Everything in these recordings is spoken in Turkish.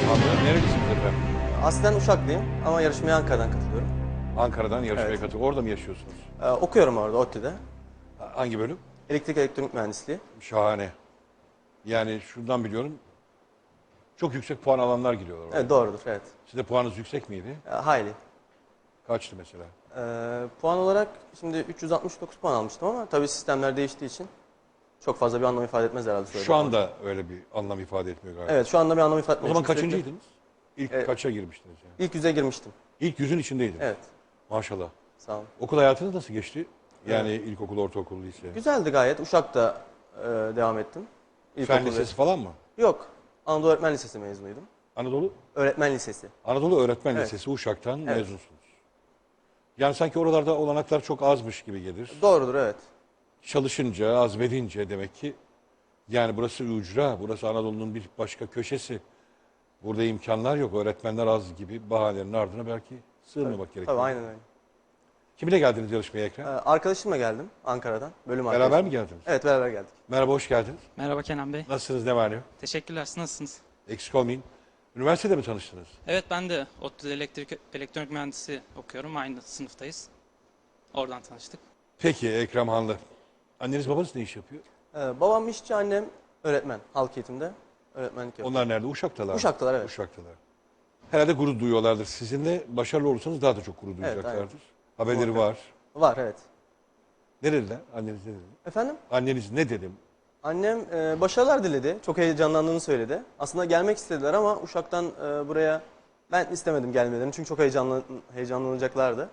Hanlı. Nerelisiniz efendim? Aslen Uşaklıyım ama yarışmaya Ankara'dan katılıyorum. Ankara'dan yarışmaya Evet. katılıyor. Orada mı yaşıyorsunuz? Ee, okuyorum orada ODTÜ'de. Ha- Hangi bölüm? Elektrik elektronik mühendisliği. Şahane. Yani şundan biliyorum. Çok yüksek puan alanlar giriyorlar. oraya. Evet doğrudur evet. Sizde puanınız yüksek miydi? Ee, hayli. Kaçtı mesela? Ee, puan olarak şimdi 369 puan almıştım ama tabii sistemler değiştiği için çok fazla bir anlam ifade etmez herhalde. Şu söylediğim ama. anda öyle bir anlam ifade etmiyor galiba. Evet şu anda bir anlam ifade O etmiyor. zaman Çünkü sürekli- kaçıncıydınız? İlk Evet. kaça girmiştiniz yani? İlk yüze girmiştim. İlk yüzün içindeydiniz. Evet Maşallah. sağ olun. Okul hayatınız nasıl geçti? Yani ilkokul, ortaokul, lise. Güzeldi gayet. Uşak'ta e, devam ettim. Fen İlkokul ve- lisesi falan mı? Yok. Anadolu Öğretmen Lisesi mezunuydum. Anadolu Öğretmen Lisesi. Anadolu Öğretmen Evet. Lisesi Uşak'tan Evet. mezunsunuz. Yani sanki oralarda olanaklar çok azmış gibi gelir. Doğrudur evet. Çalışınca, azmedince demek ki yani burası ücra, burası Anadolu'nun bir başka köşesi. Burada imkanlar yok, öğretmenler az gibi bahanelerin ardına belki sığınmamak gerekiyor. Tabii aynen öyle. Kiminle geldiniz yarışmaya Ee, Ekrem? arkadaşımla geldim Ankara'dan. Bölüm Beraber arkadaşım. mi geldiniz? Evet beraber geldik. Merhaba, hoş geldiniz. Merhaba Kenan Bey. Nasılsınız, ne var ne yok? Teşekkürler. Siz nasılsınız? Eksik olmayın. Üniversitede mi tanıştınız? Evet ben de ODTÜ'de elektrik elektronik mühendisi okuyorum. Aynı sınıftayız. Oradan tanıştık. Peki Ekrem Hanlı. Anneniz babanız ne iş yapıyor? Ee, babam işçi, annem öğretmen. Halk eğitimde öğretmenlik yapıyor. Onlar nerede? Uşak'talar. mı? Uşak'talar, evet. Uşak'talar. Herhalde gurur duyuyorlardır. Sizinle başarılı olursanız daha da çok gurur duyacaklardır. aynen. Haberleri Muhakkak. var. Var evet. Ne dediler? Anneniz ne dedi? Efendim? Anneniz ne dedim? Annem e, başarılar diledi. Çok heyecanlandığını söyledi. Aslında gelmek istediler ama Uşak'tan e, buraya ben istemedim gelmelerini. Çünkü çok heyecanlı, heyecanlanacaklardı.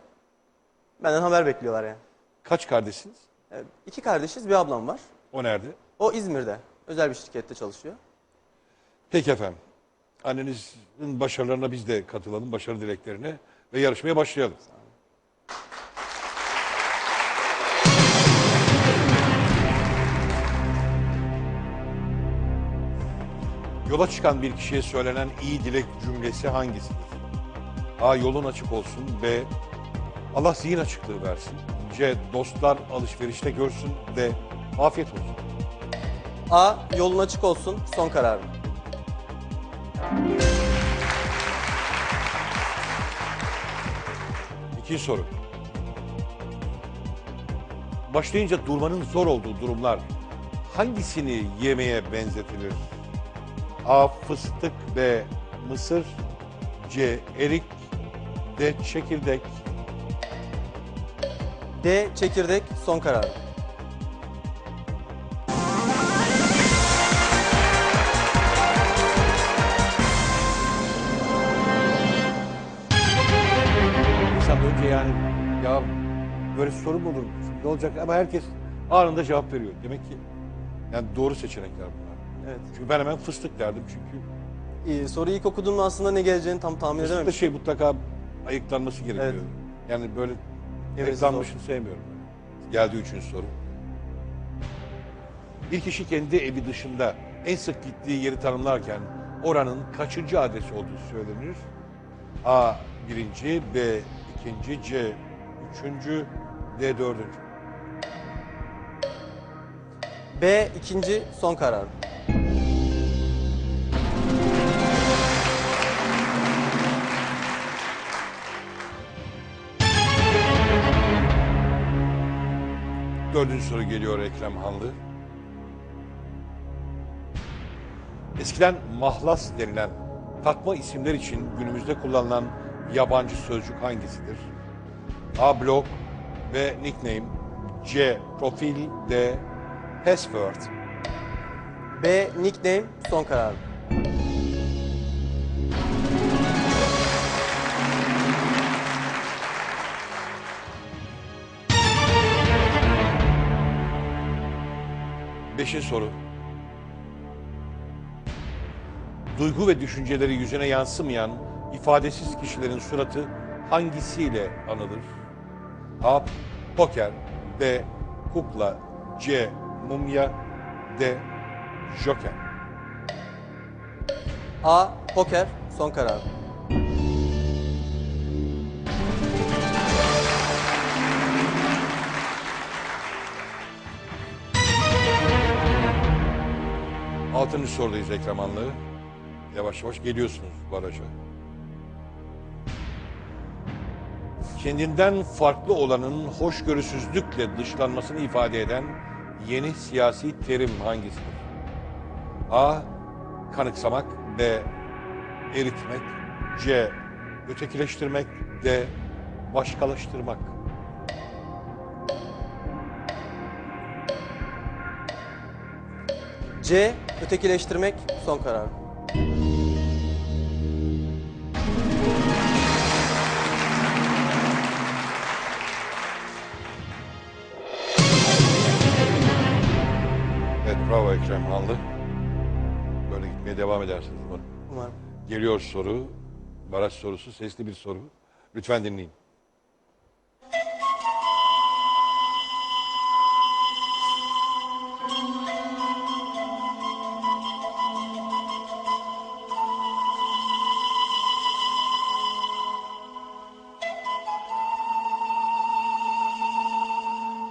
Benden haber bekliyorlar yani. Kaç kardeşsiniz? E, iki kardeşiz, bir ablam var. O nerede? O İzmir'de. Özel bir şirkette çalışıyor. Peki efendim. Annenizin başarılarına biz de katılalım. Başarı dileklerine ve yarışmaya başlayalım. Yola çıkan bir kişiye söylenen iyi dilek cümlesi hangisidir? A. Yolun açık olsun. B. Allah zihin açıklığı versin. C. Dostlar alışverişte görsün. D. Afiyet olsun. A. Yolun açık olsun. Son kararım. İkinci soru. Başlayınca durmanın zor olduğu durumlar hangisini yemeye benzetilir? A. Fıstık B. Mısır C. Erik D. Çekirdek D. Çekirdek. Son kararım. İnsan önce yani ya böyle soru mu olur? Ne olacak? Ama herkes anında cevap veriyor. Demek ki yani doğru seçenekler bunlar. Evet. Çünkü ben hemen fıstık derdim çünkü İyi, soruyu ilk okuduğumda aslında ne geleceğini tam tahmin Fıstıkta edememiştim. şey mutlaka ayıklanması gerekiyor. Evet. Yani böyle Evet, ayıklanmışını sevmiyorum. Geldi üçüncü soru. Bir kişi kendi evi dışında en sık gittiği yeri tanımlarken oranın kaçıncı adresi olduğu söylenir? A. Birinci, B. ikinci, C. Üçüncü, D. Dördüncü. B. ikinci. Son kararım. Dördüncü soru geliyor Ekrem Hanlı. Eskiden mahlas denilen takma isimler için günümüzde kullanılan yabancı sözcük hangisidir? A. Blog B. Nickname C. Profil D. Password B. Nickname. Son kararım. Beşinci soru. Duygu ve düşünceleri yüzüne yansımayan ifadesiz kişilerin suratı hangisiyle anılır? A. Poker B. Kukla C. Mumya D. Joker A. Poker. Son kararım. Altıncı sorudayız Ekrem Anlı. Yavaş yavaş geliyorsunuz baraja. Kendinden farklı olanın hoşgörüsüzlükle dışlanmasını ifade eden yeni siyasi terim hangisidir? A. Kanıksamak B. Eritmek C. Ötekileştirmek D. Başkalaştırmak C. Ötekileştirmek son karar. Evet bravo Ekrem Hanlı. Böyle gitmeye devam edersiniz umarım. Umarım. Geliyor soru. Baraj sorusu. Sesli bir soru. Lütfen dinleyin.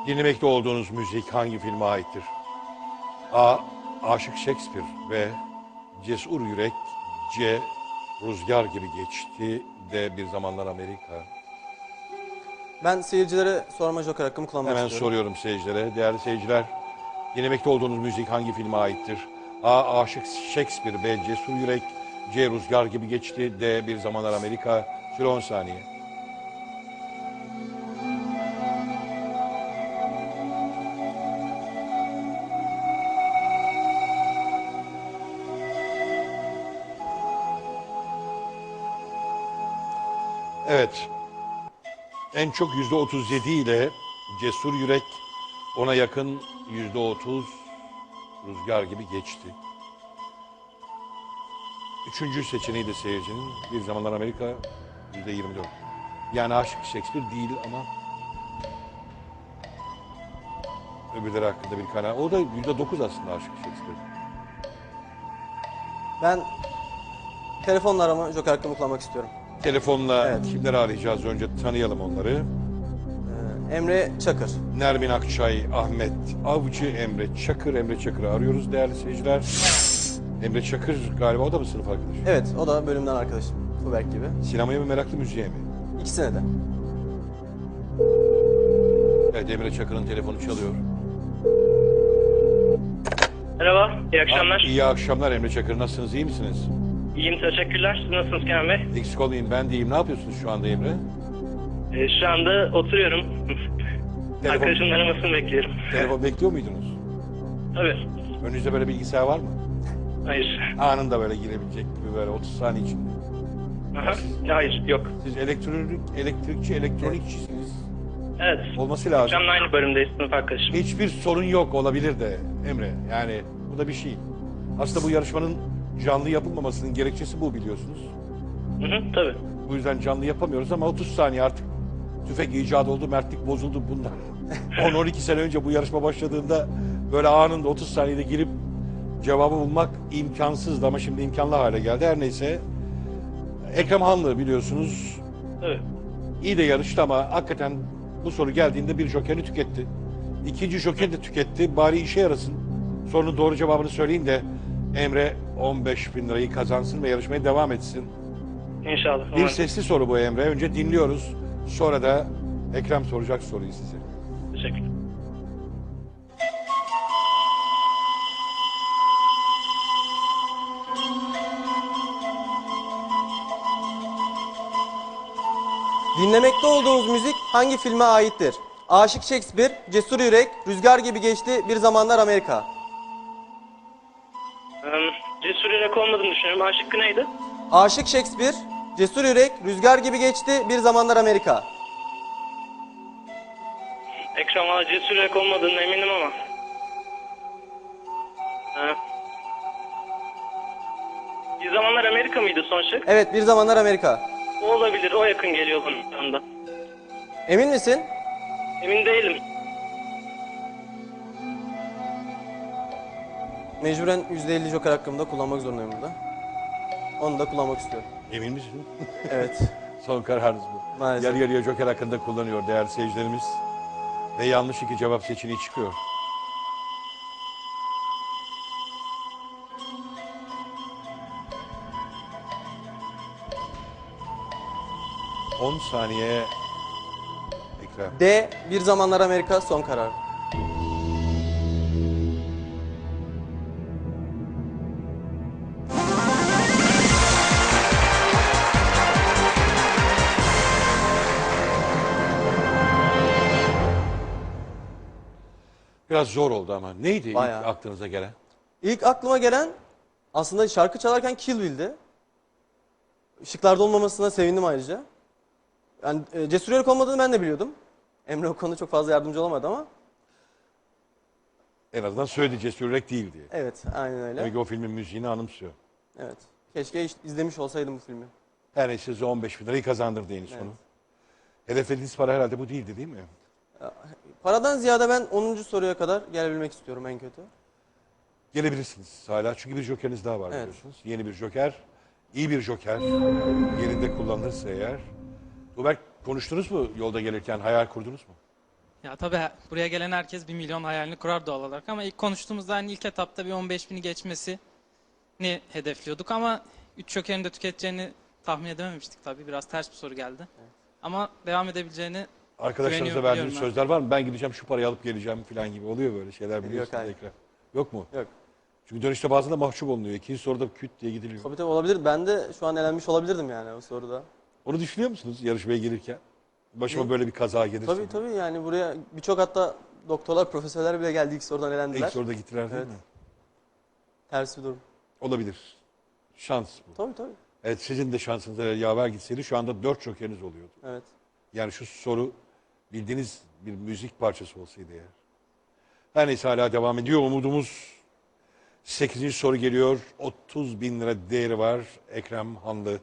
Dinlemekte olduğunuz müzik hangi filme aittir? A. Aşık Shakespeare ve Cesur Yürek C. Rüzgar gibi geçti D. Bir zamanlar Amerika Ben seyircilere sorma joker hakkımı kullanmak Hemen istiyorum. soruyorum seyircilere. Değerli seyirciler, dinlemekte olduğunuz müzik hangi filme aittir? A. Aşık Shakespeare B. Cesur Yürek C. Rüzgar gibi geçti D. Bir zamanlar Amerika Süre 10 saniye. Evet. En çok yüzde 37 ile Cesur Yürek ona yakın yüzde 30 rüzgar gibi geçti. Üçüncü seçeneği de seyircinin bir zamanlar Amerika yüzde 24. Yani Aşık Shakespeare değil ama öbürleri hakkında bir kanaat. O da yüzde 9 aslında Aşık Shakespeare. Ben telefonla arama joker hakkımı kullanmak istiyorum. Telefonla Evet. kimleri arayacağız önce tanıyalım onları. Ee, Emre Çakır. Nermin Akçay, Ahmet Avcı, Emre Çakır. Emre Çakır'ı arıyoruz değerli seyirciler. Emre Çakır galiba o da mı sınıf arkadaşı? Evet o da bölümden arkadaşım. Tuberk gibi. Sinemaya mı meraklı müziğe mi? İkisine de. Evet Emre Çakır'ın telefonu çalıyor. Merhaba, iyi akşamlar. İyi akşamlar Emre Çakır. Nasılsınız? iyi misiniz? İyiyim, teşekkürler. Siz nasılsınız Kenan Bey? Eksik olmayın ben deyim. Ne yapıyorsunuz şu anda Emre? Ee, şu anda oturuyorum. Telefon, Arkadaşımın aramasını bekliyorum. telefon bekliyor muydunuz? Tabii. Önünüzde böyle bilgisayar var mı? Hayır. Anında böyle girebilecek gibi böyle 30 saniye içinde. Aha. Hayır, yok. Siz elektronik, elektrikçi, elektronikçisiniz. Evet. Olması lazım. Akşamla aynı bölümdeyiz, sınıf arkadaşım. Hiçbir sorun yok olabilir de Emre. Yani bu da bir şey. Aslında bu yarışmanın canlı yapılmamasının gerekçesi bu biliyorsunuz. Hı hı, tabii. Bu yüzden canlı yapamıyoruz ama 30 saniye artık tüfek icat oldu, mertlik bozuldu bundan. 10-12 sene önce bu yarışma başladığında böyle anında 30 saniyede girip cevabı bulmak imkansızdı ama şimdi imkanlı hale geldi. Her neyse Ekrem Hanlı biliyorsunuz Tabii. iyi de yarıştı ama hakikaten bu soru geldiğinde bir jokerini tüketti. İkinci joker de tüketti. Bari işe yarasın. Sorunun doğru cevabını söyleyin de Emre 15 bin lirayı kazansın ve yarışmaya devam etsin. İnşallah. Bir Umarım. sesli soru bu Emre. Önce dinliyoruz. Sonra da Ekrem soracak soruyu size. Teşekkür. Dinlemekte olduğunuz müzik hangi filme aittir? Aşık Shakespeare, Cesur Yürek, Rüzgar gibi geçti, Bir Zamanlar Amerika. Düşünüyorum. Aşık neydi? Aşık Shakespeare, Cesur Yürek, Rüzgar gibi geçti, Bir Zamanlar Amerika. Ekrem valla cesur yürek olmadığına eminim ama. Ha. Bir zamanlar Amerika mıydı son şık? Evet, Bir Zamanlar Amerika. O olabilir, o yakın geliyor bana anda. Emin misin? Emin değilim. Mecburen %50 joker hakkımda kullanmak zorundayım burada. Onu da kullanmak istiyorum. Emin misin? Evet. Son kararınız bu. Maalesef. Yarı yarıya joker hakkında kullanıyor değerli seyircilerimiz. Ve yanlış iki cevap seçeneği çıkıyor. On saniye ekran. D. Bir zamanlar Amerika son karar. Biraz zor oldu ama. Neydi ilk Bayağı. aklınıza gelen? İlk aklıma gelen aslında şarkı çalarken Kill Bill'di. Işıklarda olmamasına sevindim ayrıca. Yani e, Cesur Yörük olmadığını ben de biliyordum. Emre o konuda çok fazla yardımcı olamadı ama. En azından söyledi Cesur Yürek değil diye. Evet, aynen öyle. Ki o filmin müziğini anımsıyor. Evet. Keşke hiç izlemiş olsaydım bu filmi. Her neyse size 15 bin lirayı kazandırdı en sonu. Hedeflediğiniz para herhalde bu değildi değil mi? Paradan ziyade ben 10. soruya kadar gelebilmek istiyorum en kötü. Gelebilirsiniz hala çünkü bir jokeriniz daha var Evet. biliyorsunuz. Yeni bir joker, iyi bir joker. Yerinde kullanılırsa eğer. Tuğberk konuştunuz mu yolda gelirken, hayal kurdunuz mu? Ya tabii buraya gelen herkes 1 milyon hayalini kurar doğal olarak ama ilk konuştuğumuzda hani ilk etapta bir 15 bini geçmesini hedefliyorduk ama 3 jokerin de tüketeceğini tahmin edememiştik tabii. Biraz ters bir soru geldi. Ama devam edebileceğini Arkadaşlarınıza Güveniyorum, verdiğiniz biliyorum sözler var mı? Ben gideceğim şu parayı alıp geleceğim falan gibi oluyor böyle şeyler biliyorsunuz hayır. Ekrem. Yok mu? Yok. Çünkü dönüşte bazen de mahcup olunuyor. İkinci soruda küt diye gidiliyor. Tabii tabii olabilir. Ben de şu an elenmiş olabilirdim yani o soruda. Onu düşünüyor musunuz yarışmaya gelirken? Başıma Ne? böyle bir kaza gelirse. Tabii tabii yani buraya birçok hatta doktorlar, profesörler bile geldi ilk sorudan elendiler. İlk soruda gittiler değil Evet. mi? Ters bir durum. Olabilir. Şans bu. Tabii tabii. Evet. sizin de şansınız eğer yaver gitseydi şu anda dört jokeriniz oluyordu. Evet. Yani şu soru bildiğiniz bir müzik parçası olsaydı eğer. Her neyse hala devam ediyor. Umudumuz 8. soru geliyor. 30 bin lira değeri var. Ekrem Hanlı